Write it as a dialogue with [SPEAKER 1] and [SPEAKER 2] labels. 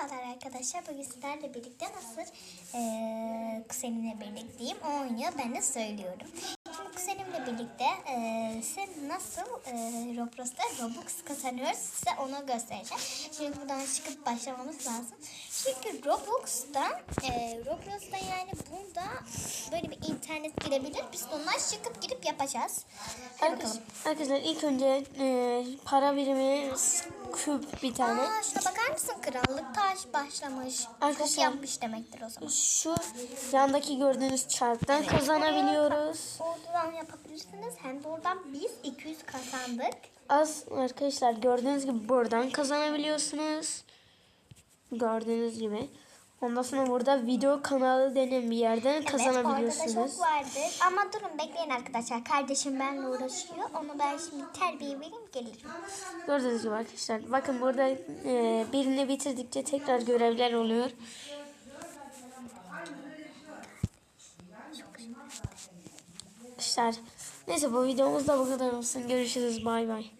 [SPEAKER 1] Merhabalar arkadaşlar. Bugün sizlerle birlikte nasıl eee kuzenimle birlikteyim. O oynuyor. Ben de söylüyorum. Şimdi kuzenimle birlikte eee sen nasıl eee Roblox'ta Robux kazanıyoruz size onu göstereceğim. Şimdi buradan çıkıp başlamamız lazım. Çünkü Robux'ta eee Roblox'ta yani bunda böyle bir internet girebilir. Biz ondan çıkıp girip yapacağız. Hadi.
[SPEAKER 2] Arkadaşlar ilk önce e, para birimi küp bir tane.
[SPEAKER 1] Aa şuna bakar mısın? Krallık taş başlamış. Çok
[SPEAKER 2] Arkadaşlar-
[SPEAKER 1] yapmış demektir o zaman.
[SPEAKER 2] Şu yandaki gördüğünüz çarktan kazanabiliyoruz.
[SPEAKER 1] Oradan yapabilirsiniz. Hem de oradan biz 200 kazandık.
[SPEAKER 2] Az arkadaşlar gördüğünüz gibi buradan kazanabiliyorsunuz. Gördüğünüz gibi. Ondan sonra burada video kanalı denen bir yerden
[SPEAKER 1] Evet
[SPEAKER 2] kazanabiliyorsunuz.
[SPEAKER 1] da çok vardı. Ama durun bekleyin arkadaşlar. Kardeşim benimle uğraşıyor. Onu ben şimdi terbiye vereyim gelirim.
[SPEAKER 2] Gördüğünüz gibi arkadaşlar. Bakın burada e, birini bitirdikçe tekrar görevler oluyor. Arkadaşlar neyse bu videomuz da bu kadar olsun. Görüşürüz. Bay bay.